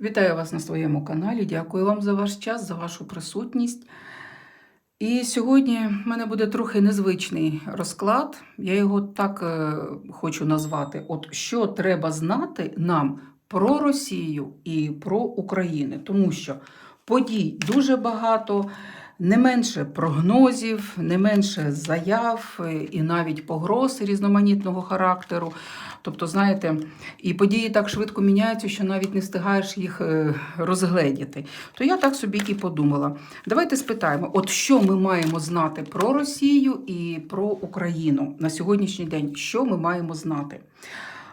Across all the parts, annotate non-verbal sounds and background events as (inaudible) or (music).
Вітаю вас на своєму каналі. Дякую вам за ваш час, за вашу присутність. І сьогодні в мене буде трохи незвичний розклад. Я його так е, хочу назвати: От що треба знати нам про Росію і про Україну, тому що подій дуже багато, не менше прогнозів, не менше заяв е, і навіть погроз різноманітного характеру. Тобто, знаєте, і події так швидко міняються, що навіть не встигаєш їх е, розгледіти. То я так собі і подумала. Давайте спитаємо, от що ми маємо знати про Росію і про Україну на сьогоднішній день, що ми маємо знати?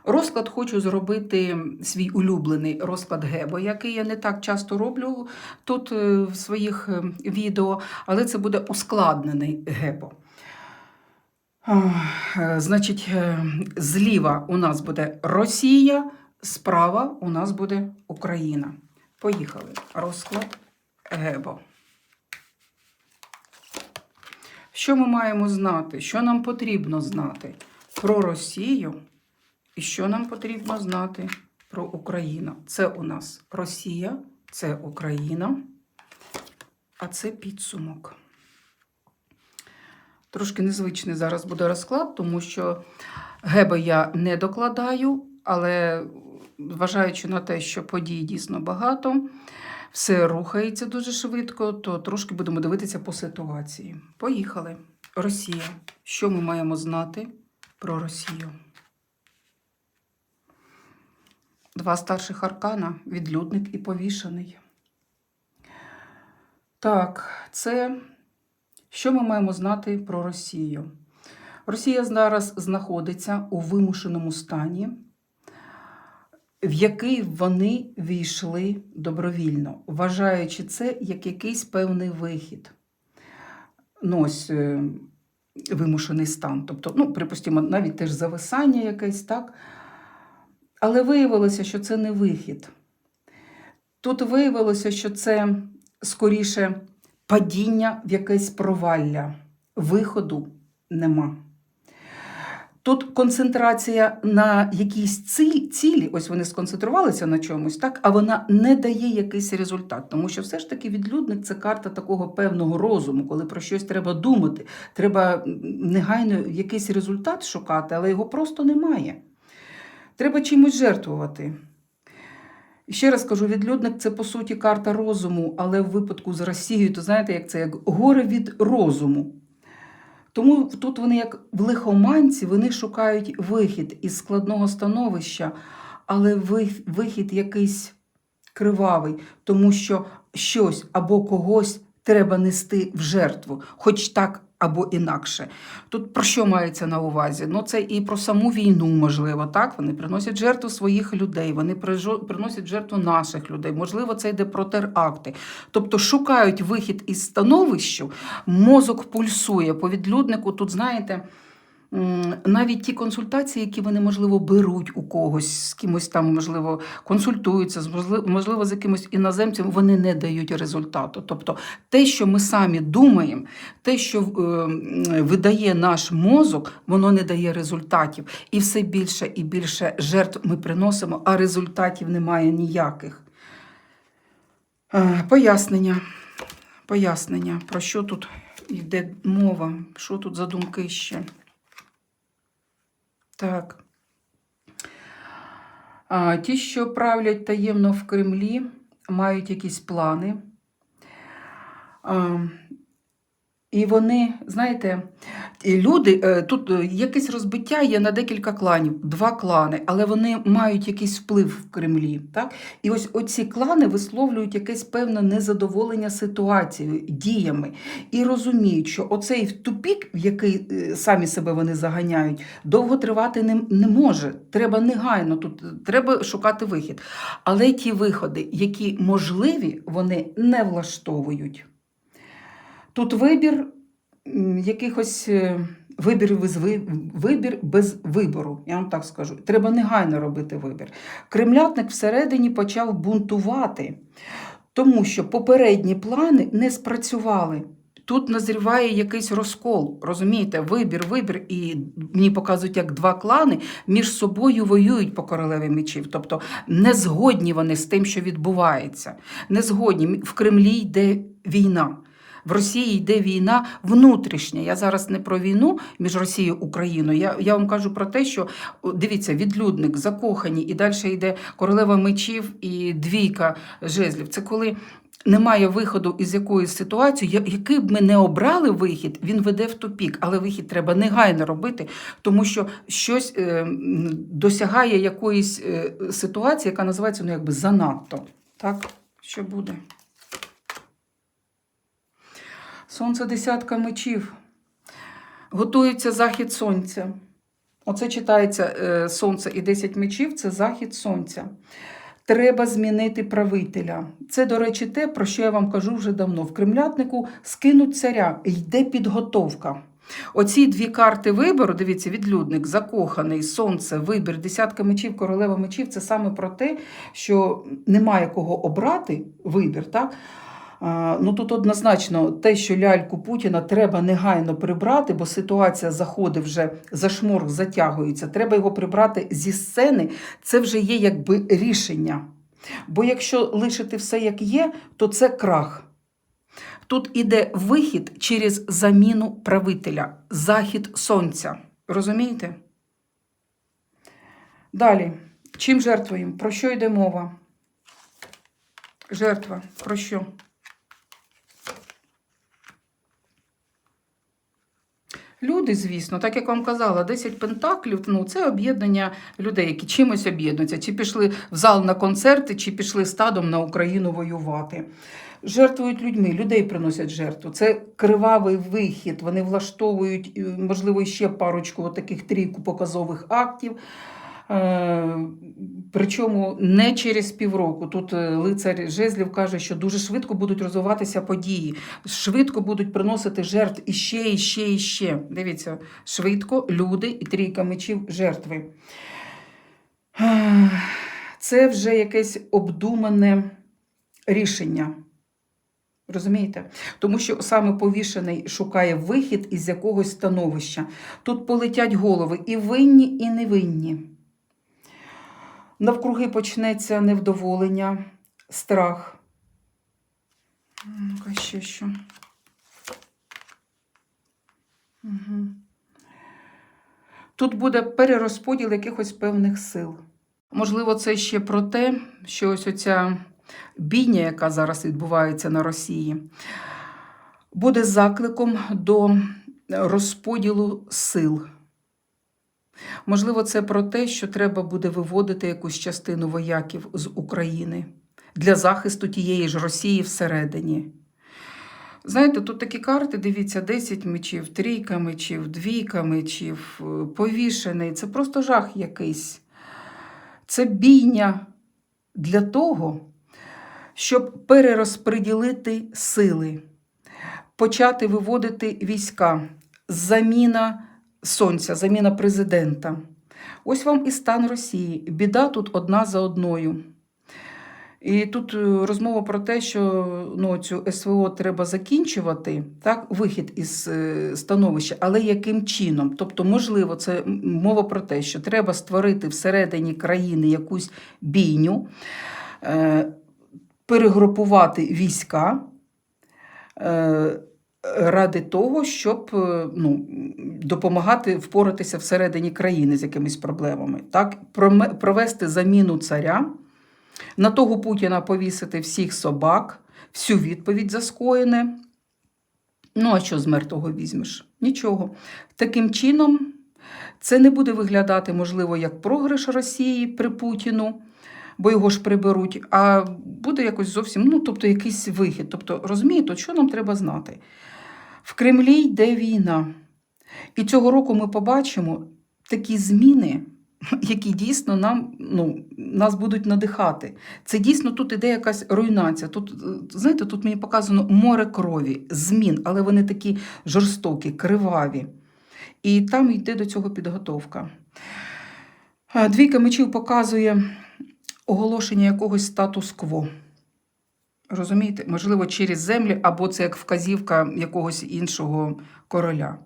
Розклад хочу зробити свій улюблений розклад Гебо, який я не так часто роблю тут е, в своїх е, відео, але це буде ускладнений Гебо. Е, Значить, е, зліва у нас буде Росія, справа у нас буде Україна. Поїхали. Розклад Гебо. Що ми маємо знати? Що нам потрібно знати про Росію і що нам потрібно знати про Україну? Це у нас Росія, це Україна, а це підсумок. Трошки незвичний зараз буде розклад, тому що геби я не докладаю, але зважаючи на те, що подій дійсно багато, все рухається дуже швидко, то трошки будемо дивитися по ситуації. Поїхали. Росія. Що ми маємо знати про Росію? Два старших аркана відлюдник і повішений. Так, це що ми маємо знати про Росію? Росія зараз знаходиться у вимушеному стані, в який вони війшли добровільно, вважаючи це як якийсь певний вихід. Ну, ось е, вимушений стан. Тобто, ну, припустимо, навіть теж зависання якесь, так? Але виявилося, що це не вихід. Тут виявилося, що це скоріше падіння в якесь провалля, виходу нема. Тут концентрація на якійсь цілі, цілі, ось вони сконцентрувалися на чомусь, так, а вона не дає якийсь результат. Тому що все ж таки відлюдник це карта такого певного розуму, коли про щось треба думати. Треба негайно якийсь результат шукати, але його просто немає. Треба чимось жертвувати. Ще раз кажу, відлюдник це по суті карта розуму, але в випадку з Росією, то знаєте, як це як горе від розуму. Тому тут вони, як в лихоманці, вони шукають вихід із складного становища, але вихід якийсь кривавий, тому що щось або когось треба нести в жертву, хоч так або інакше. Тут про що мається на увазі? Ну, це і про саму війну, можливо, так? Вони приносять жертву своїх людей, вони приносять жертву наших людей. Можливо, це йде про теракти. Тобто шукають вихід із становищу, мозок пульсує. По відлюднику тут, знаєте. Навіть ті консультації, які вони, можливо, беруть у когось, з кимось там, можливо, консультуються, можливо, з якимось іноземцем, вони не дають результату. Тобто те, що ми самі думаємо, те, що е, видає наш мозок, воно не дає результатів. І все більше і більше жертв ми приносимо, а результатів немає ніяких. Е, пояснення. Пояснення, про що тут йде мова, що тут за думки ще. Так. А, Ті, що правлять таємно в Кремлі, мають якісь плани. А, і вони, знаєте, люди, е, тут е, якесь розбиття є на декілька кланів, два клани, але вони мають якийсь вплив в Кремлі. Так? І ось оці клани висловлюють якесь певне незадоволення ситуацією, діями. І розуміють, що оцей тупік, в який е, самі себе вони заганяють, довго тривати не, не може. Треба негайно, тут треба шукати вихід. Але ті виходи, які можливі, вони не влаштовують. Тут вибір якихось е, вибір без, вибір без вибору, я вам так скажу. Треба негайно робити вибір. Кремлятник всередині почав бунтувати, тому що попередні плани не спрацювали. Тут назріває якийсь розкол, розумієте, вибір, вибір, і мені показують, як два клани між собою воюють по королеві мечів. Тобто не згодні вони з тим, що відбувається. Не згодні. В Кремлі йде війна. В Росії йде війна внутрішня. Я зараз не про війну між Росією і Україною. Я, я вам кажу про те, що дивіться, відлюдник, закохані, і далі йде королева мечів і двійка жезлів. Це коли немає виходу із якоїсь ситуації, який б ми не обрали вихід, він веде в тупік. Але вихід треба негайно робити, тому що щось е, досягає якоїсь е, ситуації, яка називається ну, якби занадто. Так, що буде? Сонце десятка мечів. Готується захід сонця. Оце читається е, сонце і 10 мечів це захід сонця. Треба змінити правителя. Це, до речі, те, про що я вам кажу вже давно. В кремлятнику скинуть царя, йде підготовка. Оці дві карти вибору, дивіться, відлюдник, закоханий, сонце, вибір, десятка мечів, королева мечів це саме про те, що немає кого обрати вибір. так? Ну тут однозначно те, що ляльку Путіна треба негайно прибрати, бо ситуація заходить вже за шморг затягується. Треба його прибрати зі сцени. Це вже є якби рішення. Бо якщо лишити все як є, то це крах. Тут іде вихід через заміну правителя, захід сонця. Розумієте? Далі. Чим жертвуємо? Про що йде мова? Жертва. Про що? Люди, звісно, так як вам казала, 10 пентаклів ну, це об'єднання людей, які чимось об'єднуються. Чи пішли в зал на концерти, чи пішли стадом на Україну воювати. Жертвують людьми, людей приносять жертву. Це кривавий вихід. Вони влаштовують, е, можливо, ще парочку таких трійку показових актів. Е, Причому не через півроку. Тут е, лицар Жезлів каже, що дуже швидко будуть розвиватися події, швидко будуть приносити жертв іще, іще, іще. Дивіться, швидко люди і трійка мечів жертви. Е, Це вже якесь обдумане рішення. Розумієте? Тому що саме повішений шукає вихід із якогось становища. Тут полетять голови і винні, і невинні. Навкруги почнеться невдоволення, страх. Ну-ка ще що. Угу. Тут буде перерозподіл якихось певних сил. Можливо, це ще про те, що ось оця бійня, яка зараз відбувається на Росії, буде закликом до розподілу сил. Можливо, це про те, що треба буде виводити якусь частину вояків з України для захисту тієї ж Росії всередині. Знаєте, тут такі карти, дивіться, 10 мечів, трійка мечів, двійка мечів, е, повішений. Це просто жах якийсь. Це бійня для того, щоб перерозподілити сили, почати виводити війська, заміна сонця, заміна президента. Ось вам і стан Росії. Біда тут одна за одною. І тут е, розмова про те, що ну, цю СВО треба закінчувати, так, вихід із е, становища, але яким чином? Тобто, можливо, це мова про те, що треба створити всередині країни якусь бійню, е, перегрупувати війська. Ради того, щоб е, ну, допомагати впоратися всередині країни з якимись проблемами, так провести заміну царя, на того Путіна повісити всіх собак, всю відповідь за скоєне. Ну, а що з мертвого візьмеш? Нічого. Таким чином, це не буде виглядати, можливо, як програш Росії при Путіну, бо його ж приберуть, а буде якось зовсім, ну, тобто, якийсь вихід. Тобто, розумієте, що нам треба знати? В Кремлі йде війна. І цього року ми побачимо такі зміни, (laughs) які дійсно нам, ну, нас будуть надихати. Це дійсно тут іде якась руйнація. Тут, е, знаєте, тут мені показано море крові, змін, але вони такі жорстокі, криваві. І там йде до цього підготовка. Двійка мечів показує оголошення якогось статус-кво. Розумієте? Можливо, через землі, або це як вказівка якогось іншого короля.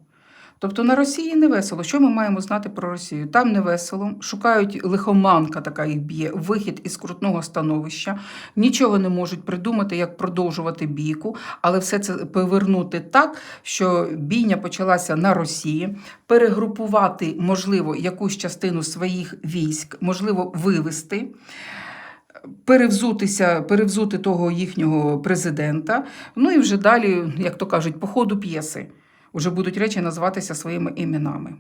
Тобто на Росії не весело. Що ми маємо знати про Росію? Там не весело, шукають лихоманка, така їх б'є, вихід із крутного становища, нічого не можуть придумати, як продовжувати бійку, але все це повернути так, що бійня почалася на Росії, перегрупувати, можливо, якусь частину своїх військ, можливо, вивести. Перевзутися, перевзути того їхнього президента. Ну і вже далі, як то кажуть, по ходу п'єси вже будуть речі називатися своїми іменами.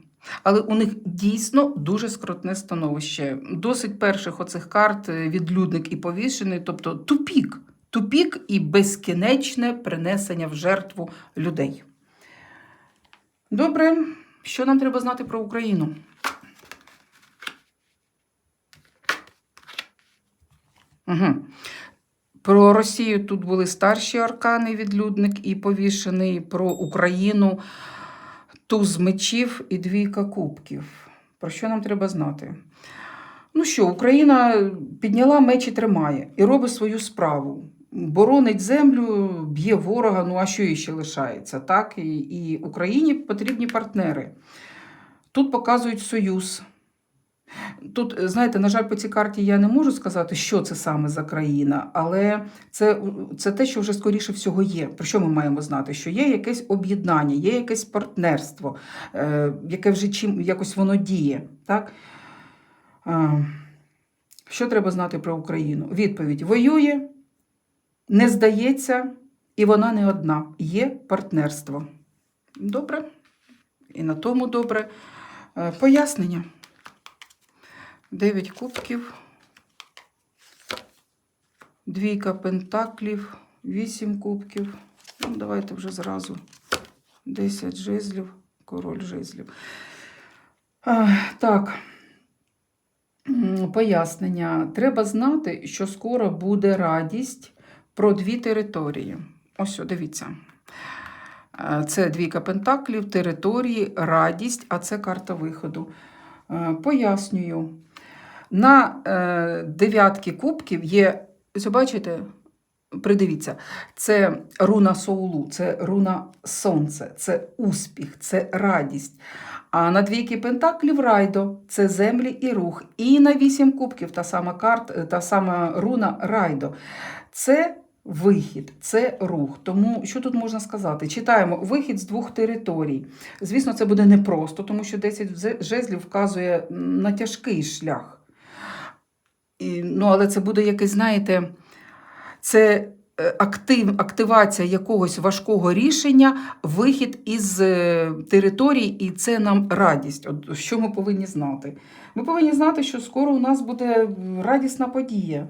Але у них дійсно дуже скрутне становище. Досить перших оцих карт е, відлюдник і повішений, тобто тупік. Тупік і безкінечне принесення в жертву людей. Добре, що нам треба знати про Україну? Угу. Про Росію тут були старші аркани, відлюдник і повішений. Про Україну туз мечів і двійка кубків. Про що нам треба знати? Ну що, Україна підняла меч і тримає і робить свою справу. Боронить землю, б'є ворога, ну а що їй ще лишається? Так? І, і Україні потрібні партнери. Тут показують союз. Тут, знаєте, на жаль, по цій карті я не можу сказати, що це саме за країна, але це, це те, що вже скоріше всього є. Про що ми маємо знати? Що є якесь об'єднання, є якесь партнерство, е, яке вже чим якось воно діє. Так? Е, що треба знати про Україну? Відповідь: воює, не здається, і вона не одна. Є партнерство. Добре. І на тому добре. Е, пояснення. 9 кубків, двійка пентаклів, 8 кубків. Ну, давайте вже зразу 10 жезлів, король жезлів. А, так, пояснення. Треба знати, що скоро буде радість про дві території. Ось, дивіться. Це двійка пентаклів, території, радість, а це карта виходу. Пояснюю. На е, дев'ятки кубків є, ось бачите, придивіться, це руна соулу, це руна сонце, це успіх, це радість. А на двійки пентаклів райдо це землі і рух. І на вісім кубків та сама карта, та сама руна райдо. Це вихід, це рух. Тому що тут можна сказати? Читаємо вихід з двох територій. Звісно, це буде непросто, тому що 10 жезлів вказує на тяжкий шлях. І, ну, але це буде якесь, знаєте, це е, актив, активація якогось важкого рішення, вихід із е, території, і це нам радість. От що ми повинні знати? Ми повинні знати, що скоро у нас буде радісна подія.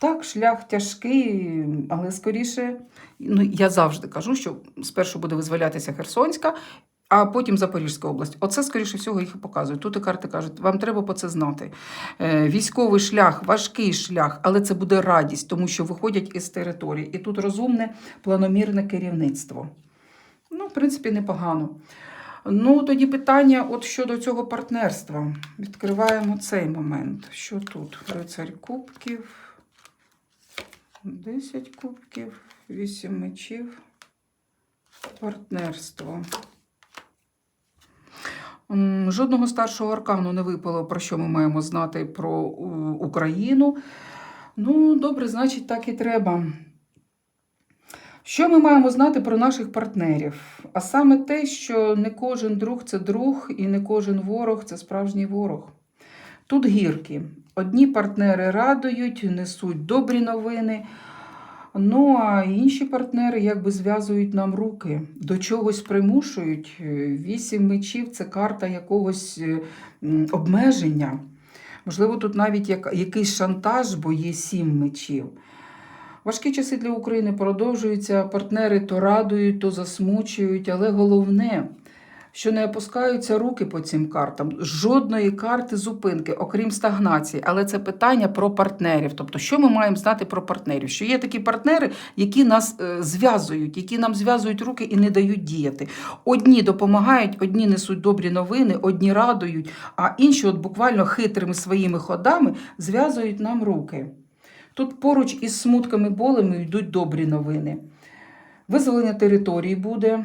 Так, шлях тяжкий, але скоріше, ну я завжди кажу, що спершу буде визволятися Херсонська, а потім Запорізька область. Оце, скоріше всього, їх і показують. Тут і карти кажуть, вам треба по це знати. Е, Військовий шлях, важкий шлях, але це буде радість, тому що виходять із території. І тут розумне, планомірне керівництво. Ну, в принципі, непогано. Ну, тоді питання от щодо цього партнерства. Відкриваємо цей момент. Що тут? Рицарь кубків, 10 кубків, 8 мечів, партнерство. Жодного старшого аркану не випало, про що ми маємо знати про Україну. Ну, добре, значить, так і треба. Що ми маємо знати про наших партнерів? А саме те, що не кожен друг це друг, і не кожен ворог це справжній ворог. Тут гірки. Одні партнери радують, несуть добрі новини. Ну, а інші партнери якби зв'язують нам руки, до чогось примушують. Е, Вісім мечів це карта якогось е, обмеження. Можливо, тут навіть як, якийсь шантаж, бо є сім мечів. Важкі часи для України продовжуються. Партнери то радують, то засмучують, але головне, що не опускаються руки по цим картам. Жодної карти зупинки, окрім стагнації. Але це питання про партнерів. Тобто, що ми маємо знати про партнерів? Що є такі партнери, які нас е, зв'язують, які нам зв'язують руки і не дають діяти. Одні допомагають, одні несуть добрі новини, одні радують, а інші, от буквально хитрими своїми ходами, зв'язують нам руки. Тут поруч із смутками болями йдуть добрі новини. Визволення території буде.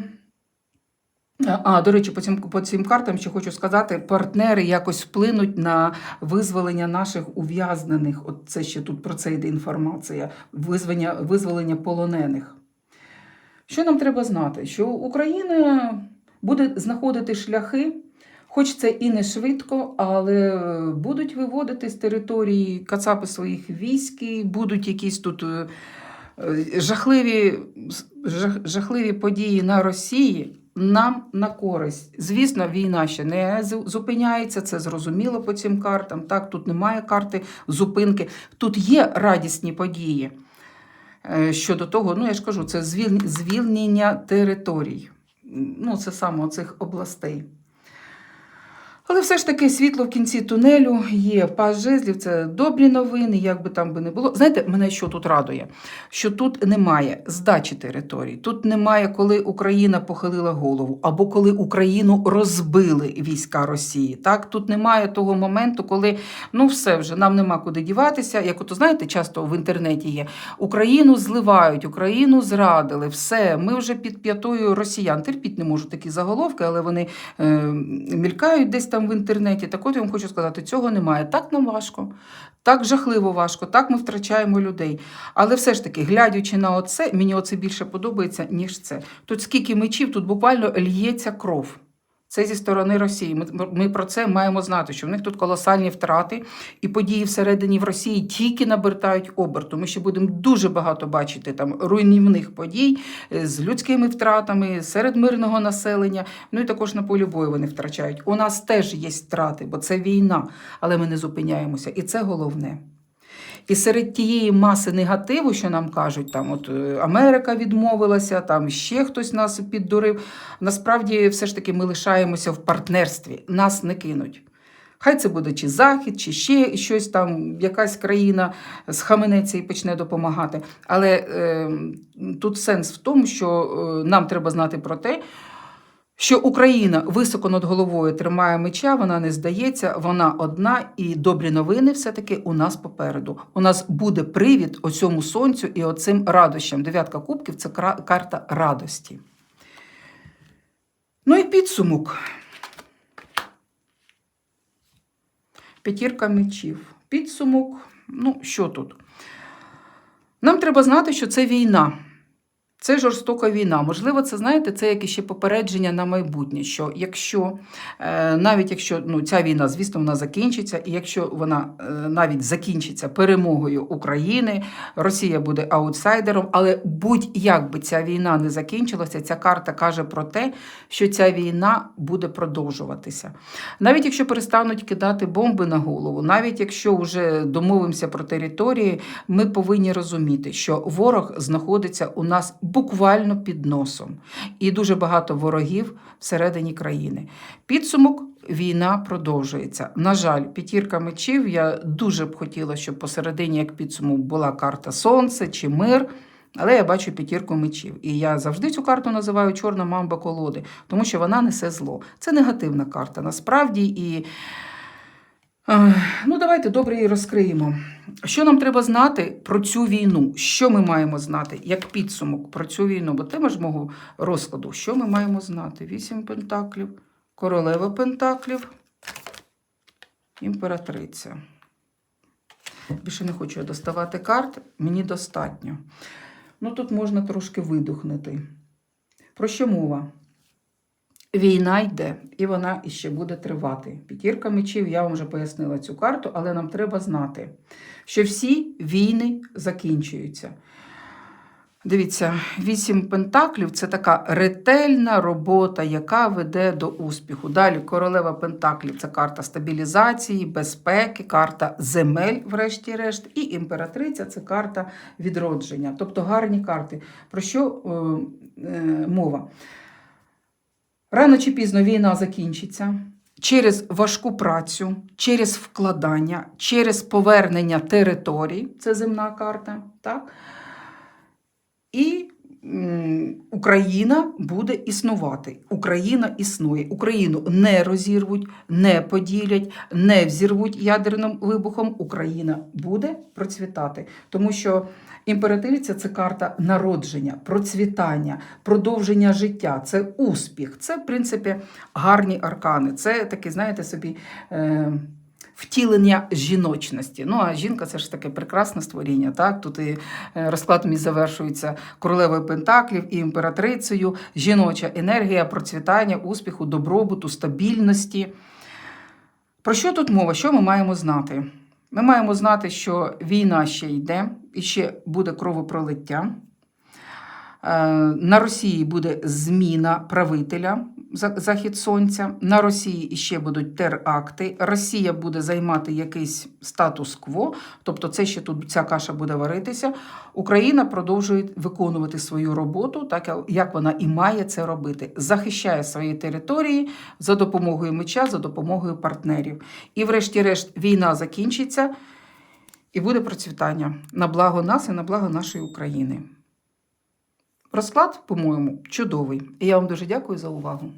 А, до речі, по цим, по цим картам ще хочу сказати, партнери якось вплинуть на визволення наших ув'язнених. От це ще тут про це йде інформація. Визволення, визволення полонених. Що нам треба знати? Що Україна буде знаходити шляхи, хоч це і не швидко, але будуть виводити з території кацапи своїх військ, будуть якісь тут е, е, жахливі, жах- жахливі події на Росії. Нам на користь. Звісно, війна ще не зупиняється, це зрозуміло по цим картам. Так, тут немає карти зупинки. Тут є радісні події. Е, Щодо того, ну я ж кажу, це звільнення територій. Ну, це саме цих областей. Але все ж таки світло в кінці тунелю є. Пас жезлів це добрі новини, як би там би не було. Знаєте, мене що тут радує? Що тут немає здачі територій, тут немає, коли Україна похилила голову, або коли Україну розбили війська Росії. Так, тут немає того моменту, коли ну все вже нам нема куди діватися. Як ото знаєте, часто в інтернеті є Україну зливають, Україну зрадили, все, ми вже під п'ятою росіян. Терпіть не можу такі заголовки, але вони е, мількають десь в інтернеті. Так от я вам хочу сказати, цього немає. Так нам важко, так жахливо важко, так ми втрачаємо людей. Але все ж таки, глядячи на оце, мені оце більше подобається, ніж це. Тут скільки мечів, тут буквально л'ється кров. Це зі сторони Росії. Ми, ми про це маємо знати, що в них тут колосальні втрати, і події всередині в Росії тільки набертають оберту. Ми ще будемо дуже багато бачити там руйнівних подій е, з людськими втратами серед мирного населення. Ну і також на полі бою вони втрачають. У нас теж є втрати, бо це війна, але ми не зупиняємося. І це головне. І серед тієї маси негативу, що нам кажуть, там от е, Америка відмовилася, там ще хтось нас піддурив. Насправді, все ж таки, ми лишаємося в партнерстві, нас не кинуть. Хай це буде чи Захід, чи ще щось там, якась країна схаменеться і почне допомагати. Але е, тут сенс в тому, що е, нам треба знати про те, що Україна високо над головою тримає меча, вона не здається, вона одна, і добрі новини все-таки у нас попереду. У нас буде привід оцьому сонцю і оцим радощам. Дев'ятка кубків це карта радості. Ну і підсумок. П'ятірка мечів. Підсумок. Ну, що тут? Нам треба знати, що це війна. Це жорстока війна. Можливо, це знаєте, це як ще попередження на майбутнє. Що якщо е, навіть якщо ну, ця війна, звісно, вона закінчиться, і якщо вона е, навіть закінчиться перемогою України, Росія буде аутсайдером. Але будь-як би ця війна не закінчилася, ця карта каже про те, що ця війна буде продовжуватися. Навіть якщо перестануть кидати бомби на голову, навіть якщо вже домовимося про території, ми повинні розуміти, що ворог знаходиться у нас буквально під носом, і дуже багато ворогів всередині країни. Підсумок. Війна продовжується. На жаль, п'ятірка мечів. Я дуже б хотіла, щоб посередині, як підсумок, була карта Сонце чи мир. Але я бачу п'ятірку мечів. І я завжди цю карту називаю чорна мамба колоди, тому що вона несе зло. Це негативна карта насправді. І ну, давайте добре її розкриємо. Що нам треба знати про цю війну? Що ми маємо знати як підсумок про цю війну? Бо тема ж мого розкладу. Що ми маємо знати? Вісім пентаклів, королева пентаклів, імператриця. Більше не хочу я доставати карт, мені достатньо. Ну, тут можна трошки видухнути. Про що мова? Війна йде, і вона іще буде тривати. П'ятірка мечів, я вам вже пояснила цю карту, але нам треба знати, що всі війни закінчуються. Дивіться, вісім пентаклів це така ретельна робота, яка веде до успіху. Далі королева пентаклів це карта стабілізації, безпеки, карта земель, врешті-решт, і імператриця це карта відродження. Тобто гарні карти. Про що е, е, мова? Рано чи пізно війна закінчиться через важку працю, через вкладання, через повернення територій, це земна карта, так? І Україна буде існувати. Україна існує. Україну не розірвуть, не поділять, не взірвуть ядерним вибухом. Україна буде процвітати, тому що імператриця це карта народження, процвітання, продовження життя, це успіх. Це, в принципі, гарні аркани. Це такі, знаєте, собі. Е- Втілення жіночності. Ну, а жінка це ж таке прекрасне створіння. Так? Тут і е, розклад мій завершується королевою Пентаклів і імператрицею, жіноча енергія, процвітання, успіху, добробуту, стабільності. Про що тут мова? Що ми маємо знати? Ми маємо знати, що війна ще йде і ще буде кровопролиття. Е, На Росії буде зміна правителя захід сонця. На Росії іще будуть теракти. Росія буде займати якийсь статус-кво, тобто це ще тут ця каша буде варитися. Україна продовжує виконувати свою роботу, так як вона і має це робити. Захищає свої території за допомогою меча, за допомогою партнерів. І, врешті-решт, війна закінчиться і буде процвітання на благо нас і на благо нашої України. Розклад, по-моєму, чудовий. І я вам дуже дякую за увагу.